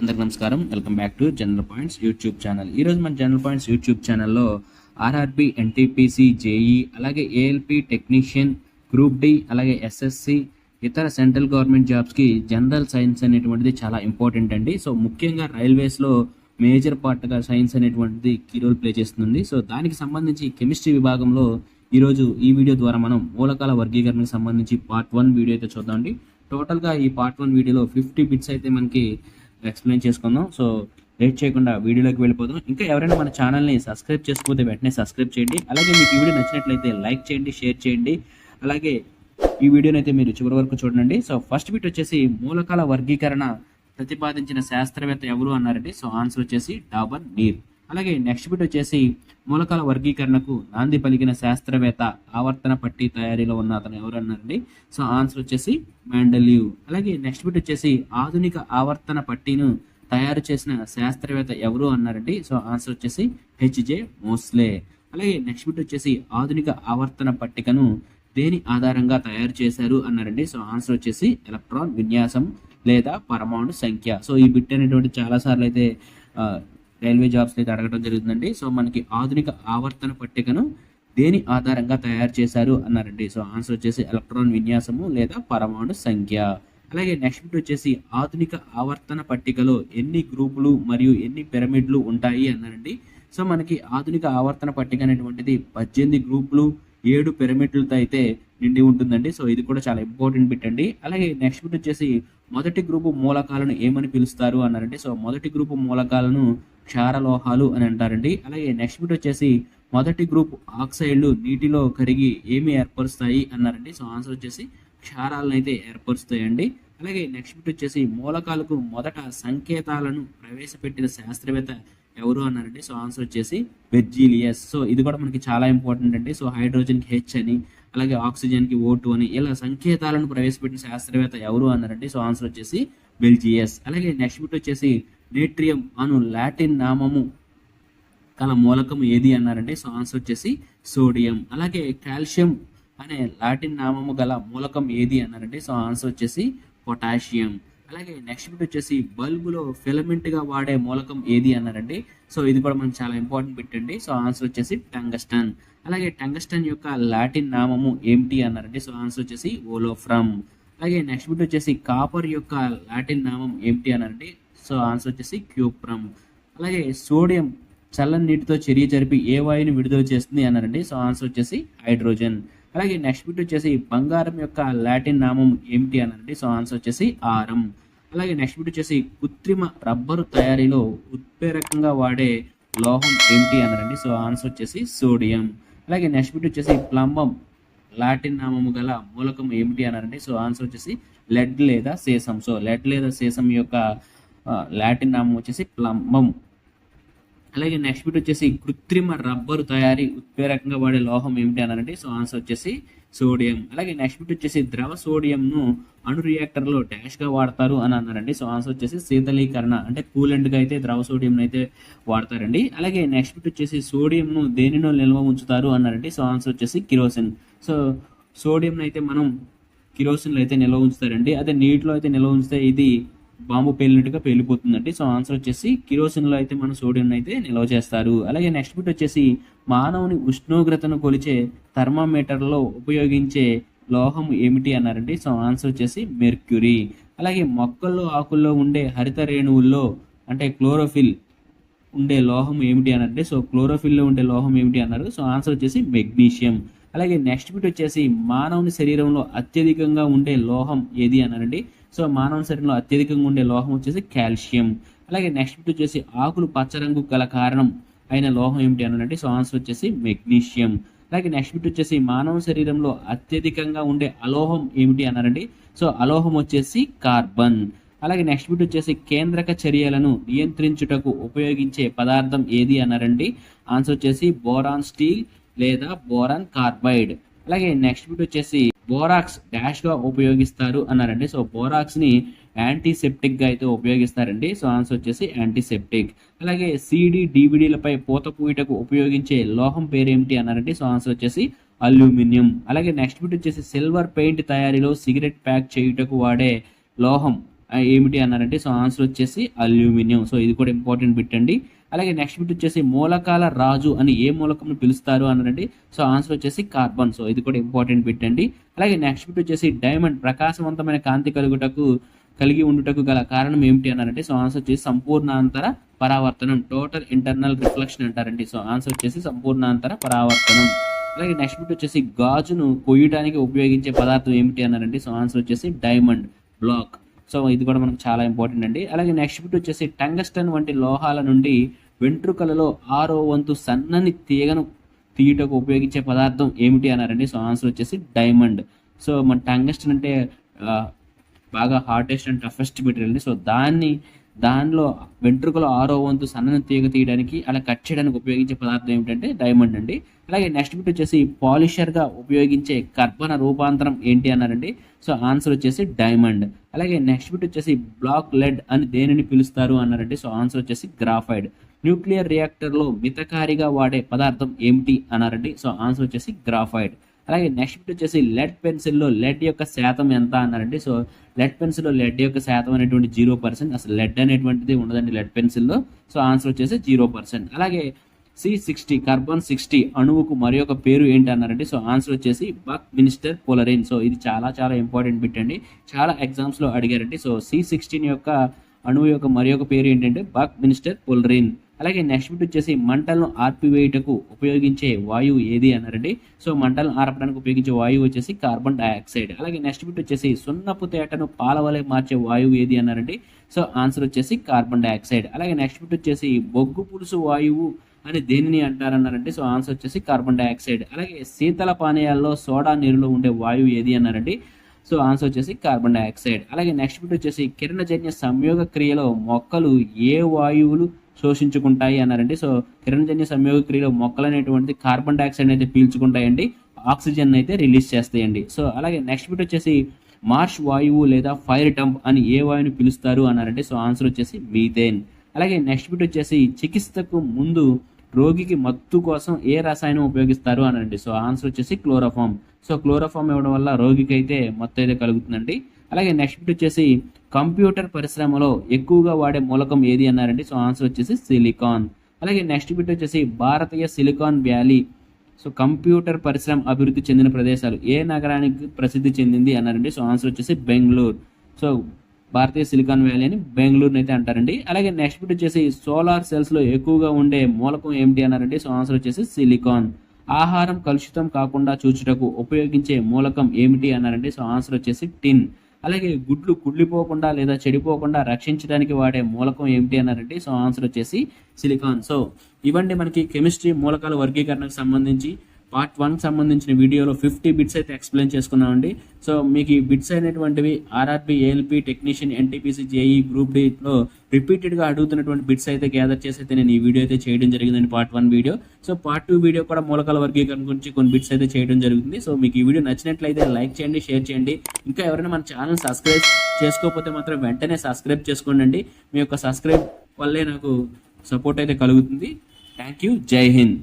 అందరికి నమస్కారం. Welcome back to general points YouTube channel. ఈరోజు మన జనరల్ పాయింట్స్ యూట్యూబ్ ఛానల్లో ఆర్ఆర్బి ఎన్టీపీసీ జేఈ అలాగే ఏఎల్పి టెక్నీషియన్ గ్రూప్ డి అలాగే ఎస్ఎస్సి ఇతర సెంట్రల్ గవర్నమెంట్ జాబ్స్కి జనరల్ సైన్స్ అనేటువంటిది చాలా ఇంపార్టెంట్ అండి. సో ముఖ్యంగా రైల్వేస్లో మేజర్ పార్ట్గా సైన్స్ అనేటువంటిది కీ రోల్ ప్లే చేస్తుంది సో దానికి సంబంధించి కెమిస్ట్రీ విభాగంలో ఈరోజు ఈ వీడియో ద్వారా మనం మూలకాల వర్గీకరణకు సంబంధించి పార్ట్ వన్ వీడియో అయితే చూద్దామండి. టోటల్గా ఈ పార్ట్ వన్ వీడియోలో ఫిఫ్టీ బిట్స్ అయితే మనకి ఎక్స్ప్లెయిన్ చేసుకుందాం. సో లేట్ చేయకుండా వీడియోలోకి వెళ్ళిపోదాం. ఇంకా ఎవరైనా మన ఛానల్ని సబ్స్క్రైబ్ చేసుకోతే వెంటనే సబ్స్క్రైబ్ చేయండి. అలాగే మీకు వీడియో నచ్చినట్లయితే లైక్ చేయండి షేర్ చేయండి. అలాగే ఈ వీడియోని అయితే మీరు చివరి వరకు చూడండి. సో ఫస్ట్ బిట్ వచ్చేసి మూలకాల వర్గీకరణ ప్రతిపాదించిన శాస్త్రవేత్త ఎవరు అన్నారండి? సో ఆన్సర్ వచ్చేసి డాబర్ నీర్. అలాగే నెక్స్ట్ బిట్ వచ్చేసి మూలకాల వర్గీకరణకు నాంది పలికిన శాస్త్రవేత్త ఆవర్తన పట్టి తయారీలో ఉన్న అతను ఎవరన్నారండి సో ఆన్సర్ వచ్చేసి మ్యాండలివ్ అలాగే నెక్స్ట్ బిట్ వచ్చేసి ఆధునిక ఆవర్తన పట్టీను తయారు చేసిన శాస్త్రవేత్త ఎవరు అన్నారండి? సో ఆన్సర్ వచ్చేసి హెచ్జే మోస్లే. అలాగే నెక్స్ట్ బిట్ వచ్చేసి ఆధునిక ఆవర్తన పట్టికను దేని ఆధారంగా తయారు చేశారు అన్నారండి? సో ఆన్సర్ వచ్చేసి ఎలక్ట్రాన్ విన్యాసం లేదా పరమాణు సంఖ్య. సో ఈ బిట్ అనేటువంటి చాలా సార్లు అయితే రైల్వే జాబ్స్ అయితే అడగడం జరుగుతుందండి. సో మనకి ఆధునిక ఆవర్తన పట్టికను దేని ఆధారంగా తయారు చేశారు అన్నారండి. సో ఆన్సర్ వచ్చేసి ఎలక్ట్రాన్ విన్యాసము లేదా పరమాణు సంఖ్య. అలాగే నెక్స్ట్ వచ్చేసి ఆధునిక ఆవర్తన పట్టికలో ఎన్ని గ్రూపులు మరియు ఎన్ని పిరమిడ్లు ఉంటాయి అన్నారండి. సో మనకి ఆధునిక ఆవర్తన పట్టిక అనేటువంటిది పద్దెనిమిది గ్రూపులు ఏడు పిరమిడ్లతో అయితే నిండి ఉంటుందండి. సో ఇది కూడా చాలా ఇంపార్టెంట్ బిట్ అండి. అలాగే నెక్స్ట్ బిట్ వచ్చేసి మొదటి గ్రూపు మూలకాలను ఏమని పిలుస్తారు అన్నారండి. సో మొదటి గ్రూపు మూలకాలను క్షారలోహాలు అని అంటారండి. అలాగే నెక్స్ట్ బిట్ వచ్చేసి మొదటి గ్రూప్ ఆక్సైడ్లు నీటిలో కరిగి ఏమి ఏర్పరుస్తాయి అన్నారండి. సో ఆన్సర్ వచ్చేసి క్షారాలను అయితే ఏర్పరుస్తాయండి. అలాగే నెక్స్ట్ బిట్ వచ్చేసి మూలకాలకు మొదట సంకేతాలను ప్రవేశపెట్టిన శాస్త్రవేత్త ఎవరు అన్నారండి? సో ఆన్సర్ వచ్చేసి వెర్జీలియస్. సో ఇది కూడా మనకి చాలా ఇంపార్టెంట్ అండి. సో హైడ్రోజన్కి హెచ్ అని అలాగే ఆక్సిజన్కి ఓటు అని ఇలా సంకేతాలను ప్రవేశపెట్టిన శాస్త్రవేత్త ఎవరు అన్నారండి? సో ఆన్సర్ వచ్చేసి బెల్జియస్. అలాగే నెక్స్ట్ బిట్ వచ్చేసి నేట్రియం అను లాటిన్ నామము గల మూలకం ఏది అన్నారంటే సో ఆన్సర్ వచ్చేసి సోడియం. అలాగే కాల్షియం అనే లాటిన్ నామము గల మూలకం ఏది అన్నారంటే సో ఆన్సర్ వచ్చేసి పొటాషియం. అలాగే నెక్స్ట్ బిట్ వచ్చేసి బల్బులో ఫిలమెంట్గా వాడే మూలకం ఏది అన్నారండి సో ఇది కూడా మనం చాలా ఇంపార్టెంట్ పెట్టండి సో ఆన్సర్ వచ్చేసి టంగస్టన్. అలాగే టంగస్టన్ యొక్క లాటిన్ నామము ఏమిటి అన్నారండి సో ఆన్సర్ వచ్చేసి ఓలోఫ్రమ్. అలాగే నెక్స్ట్ బిట్ వచ్చేసి కాపర్ యొక్క లాటిన్ నామం ఏమిటి అన్నారండి సో ఆన్సర్ వచ్చేసి క్యూప్రమ్. అలాగే సోడియం చల్లని నీటితో చర్య జరిపి ఏ వాయువుని విడుదల చేస్తుంది అన్నారండి. సో ఆన్సర్ వచ్చేసి హైడ్రోజన్. అలాగే నెక్స్ట్ బిట్ వచ్చేసి బంగారం యొక్క లాటిన్ నామం ఏమిటి అనండి సో ఆన్సర్ వచ్చేసి ఆరం. అలాగే నెక్స్ట్ బిట్ వచ్చేసి కృత్రిమ రబ్బరు తయారీలో ఉత్ప్రేరకంగా వాడే లోహం ఏమిటి అన్నారండి. సో ఆన్సర్ వచ్చేసి సోడియం. అలాగే నెక్స్ట్ బిట్ వచ్చేసి ప్లంబం లాటిన్ నామము గల మూలకం ఏమిటి అన్నారండి. సో ఆన్సర్ వచ్చేసి లెడ్ లేదా సేసం. సో లెడ్ లేదా సేసం యొక్క లాటిన్ నామం వచ్చేసి ప్లంబం అలాగే నెక్స్ట్ బిట్ వచ్చేసి కృత్రిమ రబ్బరు తయారీ ఉత్ప్రేరకంగా వాడే లోహం ఏమిటి అన్నారంటే సో ఆన్సర్ వచ్చేసి సోడియం అలాగే నెక్స్ట్ బిట్ వచ్చేసి ద్రవ సోడియంను అణు రియాక్టర్లో డాష్గా వాడతారు అని అన్నారండి. సో ఆన్సర్ వచ్చేసి శీతలీకరణ అంటే కూలెంట్గా అయితే ద్రవ సోడియం అయితే వాడతారండి. అలాగే నెక్స్ట్ బిట్ వచ్చేసి సోడియంను దేనిలో నిల్వ ఉంచుతారు అన్నారండి సో ఆన్సర్ వచ్చేసి కిరోసిన్. సో సోడియం అయితే మనం కిరోసిన్లు అయితే నిల్వ ఉంచుతారండి. అదే నీటిలో అయితే నిల్వ ఉంచితే ఇది బాంబు పేలినట్టుగా పేలిపోతుందండి. సో ఆన్సర్ వచ్చేసి కిరోసిన్లో అయితే మన సోడియం అయితే నిల్వ చేస్తారు. అలాగే నెక్స్ట్ బిట్ వచ్చేసి మానవుని ఉష్ణోగ్రతను కొలిచే థర్మామీటర్లో ఉపయోగించే లోహం ఏమిటి అన్నారండి. సో ఆన్సర్ వచ్చేసి మెర్క్యూరీ. అలాగే మొక్కల్లో ఆకుల్లో ఉండే హరిత రేణువుల్లో అంటే క్లోరోఫిల్ ఉండే లోహం ఏమిటి అని సో క్లోరోఫిల్లో ఉండే లోహం ఏమిటి అన్నారు. సో ఆన్సర్ వచ్చేసి మెగ్నీషియం. అలాగే నెక్స్ట్ బిట్ వచ్చేసి మానవుని శరీరంలో అత్యధికంగా ఉండే లోహం ఏది అన్నారండి? సో మానవ శరీరంలో అత్యధికంగా ఉండే లోహం వచ్చేసి కాల్షియం. అలాగే నెక్స్ట్ బిట్ వచ్చేసి ఆకులు పచ్చ రంగు గల కారణం అయిన లోహం ఏమిటి అన్నారంటే సో ఆన్సర్ వచ్చేసి మెగ్నీషియం అలాగే నెక్స్ట్ బిట్ వచ్చేసి మానవ శరీరంలో అత్యధికంగా ఉండే అలోహం ఏమిటి అన్నారండి? సో అలోహం వచ్చేసి కార్బన్. అలాగే నెక్స్ట్ బిట్ వచ్చేసి కేంద్రక చర్యలను నియంత్రించుటకు ఉపయోగించే పదార్థం ఏది అన్నారండి? ఆన్సర్ వచ్చేసి బోరాన్ స్టీల్ లేదా బోరాన్ కార్బైడ్. అలాగే నెక్స్ట్ బిట్ వచ్చేసి బోరాక్స్ డాష్గా ఉపయోగిస్తారు అన్నారండి. సో బోరాక్స్ని యాంటీసెప్టిక్గా అయితే ఉపయోగిస్తారండి. సో ఆన్సర్ వచ్చేసి యాంటీసెప్టిక్ అలాగే సిడి డివిడీలపై పూత పూయటకు ఉపయోగించే లోహం పేరేమిటి అన్నారండి. సో ఆన్సర్ వచ్చేసి అల్యూమినియం. అలాగే నెక్స్ట్ బిట్ వచ్చేసి సిల్వర్ పెయింట్ తయారీలో సిగరెట్ ప్యాక్ చేయుటకు వాడే లోహం ఏమిటి అన్నారంటే సో ఆన్సర్ వచ్చేసి అల్యూమినియం. సో ఇది కూడా ఇంపార్టెంట్ బిట్ అండి. అలాగే నెక్స్ట్ బిట్ వచ్చేసి మూలకాల రాజు అని ఏ మూలకంను పిలుస్తారు అన్నారండి? సో ఆన్సర్ వచ్చేసి కార్బన్ సో ఇది కూడా ఇంపార్టెంట్ బిట్ అండి. అలాగే నెక్స్ట్ బిట్ వచ్చేసి డైమండ్ ప్రకాశవంతమైన కాంతి కలుగుటకు కలిగి ఉండుటకు గల కారణం ఏమిటి అన్నారంటే సో ఆన్సర్ వచ్చేసి సంపూర్ణాంతర పరావర్తనం టోటల్ ఇంటర్నల్ రిఫ్లెక్షన్ అంటారండి. సో ఆన్సర్ వచ్చేసి సంపూర్ణాంతర పరావర్తనం. అలాగే నెక్స్ట్ బిట్ వచ్చేసి గాజును కొయ్యడానికి ఉపయోగించే పదార్థం ఏమిటి అన్నారంటే సో ఆన్సర్ వచ్చేసి డైమండ్ బ్లాక్ సో ఇది కూడా మనకు చాలా ఇంపార్టెంట్ అండి. అలాగే నెక్స్ట్ బిట్ వచ్చేసి టంగస్టన్ వంటి లోహాల నుండి వెంట్రుకలలో ఆరో వంతు సన్నని తీగను తీయటకు ఉపయోగించే పదార్థం ఏమిటి అన్నారండి? సో ఆన్సర్ వచ్చేసి డైమండ్ సో మన టంగస్టన్ అంటే బాగా హార్టెస్ట్ అండ్ టఫెస్ట్ మెటీరియల్ అండి. సో దాన్ని దానిలో వెంట్రుకల ఆరో వంతు సన్నని తీగ తీయడానికి అలా కట్ చేయడానికి ఉపయోగించే పదార్థం ఏమిటంటే డైమండ్ అండి. అలాగే నెక్స్ట్ బిట్ వచ్చేసి పాలిషర్గా ఉపయోగించే కర్బన రూపాంతరం ఏంటి అన్నారండి. సో ఆన్సర్ వచ్చేసి డైమండ్. అలాగే నెక్స్ట్ బిట్ వచ్చేసి బ్లాక్ లెడ్ అని దేనిని పిలుస్తారు అన్నారండి సో ఆన్సర్ వచ్చేసి గ్రాఫైడ్. న్యూక్లియర్ రియాక్టర్లో మితకారిగా వాడే పదార్థం ఏమిటి అన్నారండి. సో ఆన్సర్ వచ్చేసి గ్రాఫైడ్. అలాగే నెక్స్ట్ వచ్చేసి లెడ్ పెన్సిల్లో లెడ్ యొక్క శాతం ఎంత అన్నారండి. సో లెడ్ పెన్సిల్లో లెడ్ యొక్క శాతం అనేటువంటి జీరో పర్సెంట్ అసలు లెడ్ అనేటువంటిది ఉండదండి లెడ్ పెన్సిల్లో. సో ఆన్సర్ వచ్చేసి జీరో పర్సెంట్. అలాగే సి సిక్స్టీ కార్బన్ సిక్స్టీ అణువుకు మరి ఒక పేరు ఏంటి అన్నారంటే సో ఆన్సర్ వచ్చేసి బక్ మినిస్టర్ పోలరైన్. సో ఇది చాలా చాలా ఇంపార్టెంట్ బిట్ అండి. చాలా ఎగ్జామ్స్లో అడిగారండి. సో సి సిక్స్టీన్ యొక్క అణువు యొక్క మరి ఒక పేరు ఏంటంటే బక్ మినిస్టర్ పోలరైన్. అలాగే నెక్స్ట్ బిట్ వచ్చేసి మంటలను ఆర్పివేయుటకు ఉపయోగించే వాయువు ఏది అన్నారండి? సో మంటలను ఆర్పడానికి ఉపయోగించే వాయువు వచ్చేసి కార్బన్ డైఆక్సైడ్ అలాగే నెక్స్ట్ బిట్ వచ్చేసి సున్నపు తేటను పాలవలే మార్చే వాయువు ఏది అన్నారండి? సో ఆన్సర్ వచ్చేసి కార్బన్ డైఆక్సైడ్ అలాగే నెక్స్ట్ బిట్ వచ్చేసి బొగ్గు పులుసు వాయువు అని దేనిని అంటారన్నారంటే సో ఆన్సర్ వచ్చేసి కార్బన్ డైఆక్సైడ్ అలాగే శీతల పానీయాల్లో సోడా నీరులో ఉండే వాయువు ఏది అన్నారండి? సో ఆన్సర్ వచ్చేసి కార్బన్ డైఆక్సైడ్ అలాగే నెక్స్ట్ బిట్ వచ్చేసి కిరణజన్య సంయోగ క్రియలో మొక్కలు ఏ వాయువులు శోషించుకుంటాయి అన్నారండి. సో కిరణజన్య సంయోగ క్రియలో మొక్కలు అనేటువంటిది కార్బన్ డైఆక్సైడ్ అయితే పీల్చుకుంటాయండి. ఆక్సిజన్ అయితే రిలీజ్ చేస్తాయండి. సో అలాగే నెక్స్ట్ బిట్ వచ్చేసి మార్ష్ వాయువు లేదా ఫైర్ టంప్ అని ఏ వాయువుని పిలుస్తారు అన్నారంటే సో ఆన్సర్ వచ్చేసి మీథేన్ అలాగే నెక్స్ట్ బిట్ వచ్చేసి చికిత్సకు ముందు రోగికి మత్తు కోసం ఏ రసాయనం ఉపయోగిస్తారు అనండి సో ఆన్సర్ వచ్చేసి క్లోరోఫామ్ సో క్లోరోఫామ్ ఇవ్వడం వల్ల రోగికి అయితే మత్తు అయితే కలుగుతుందండి. అలాగే నెక్స్ట్ వచ్చేసి కంప్యూటర్ పరిశ్రమలో ఎక్కువగా వాడే మూలకం ఏది అన్నారండి? సో ఆన్సర్ వచ్చేసి సిలికాన్ అలాగే నెక్స్ట్ బిట్ వచ్చేసి భారతీయ సిలికాన్ వ్యాలీ సో కంప్యూటర్ పరిశ్రమ అభివృద్ధి చెందిన ప్రదేశాలు ఏ నగరానికి ప్రసిద్ధి చెందింది అన్నారండి? సో ఆన్సర్ వచ్చేసి బెంగళూరు. సో భారతీయ సిలికాన్ వ్యాలీ అని బెంగళూరుని అయితే అంటారండి. అలాగే నెక్స్ట్ బిట్ వచ్చేసి సోలార్ సెల్స్లో ఎక్కువగా ఉండే మూలకం ఏమిటి అన్నారంటే సో ఆన్సర్ వచ్చేసి సిలికాన్ ఆహారం కలుషితం కాకుండా చూచుటకు ఉపయోగించే మూలకం ఏమిటి అన్నారంటే సో ఆన్సర్ వచ్చేసి టిన్ అలాగే గుడ్లు కుళ్ళిపోకుండా లేదా చెడిపోకుండా రక్షించడానికి వాడే మూలకం ఏమిటి అన్నారంటే సో ఆన్సర్ వచ్చేసి సిలికాన్. సో ఇవండి మనకి కెమిస్ట్రీ మూలకాల వర్గీకరణకు సంబంధించి పార్ట్ వన్ సంబంధించిన వీడియోలో ఫిఫ్టీ బిట్స్ అయితే ఎక్స్ప్లెయిన్ చేసుకున్నామండి. సో మీకు ఈ bits అయినటువంటివి RRB ALP technician NTPC JE group డిలో రిపీటెడ్గా అడుగుతున్నటువంటి బిట్స్ అయితే గ్యాదర్ చేసి అయితే నేను ఈ వీడియో అయితే చేయడం జరిగిందండి part one video so part two video కూడా మూలకాల వర్గీకరణ గురించి కొన్ని బిట్స్ అయితే చేయడం జరుగుతుంది. సో మీకు ఈ వీడియో నచ్చినట్లయితే లైక్ చేయండి షేర్ చేయండి. ఇంకా ఎవరైనా మన ఛానల్ సబ్స్క్రైబ్ చేసుకోకపోతే మాత్రం వెంటనే సబ్స్క్రైబ్ చేసుకోండి మీ యొక్క సబ్స్క్రైబ్ వల్లే నాకు సపోర్ట్ అయితే కలుగుతుంది. థ్యాంక్ యూ జై హింద్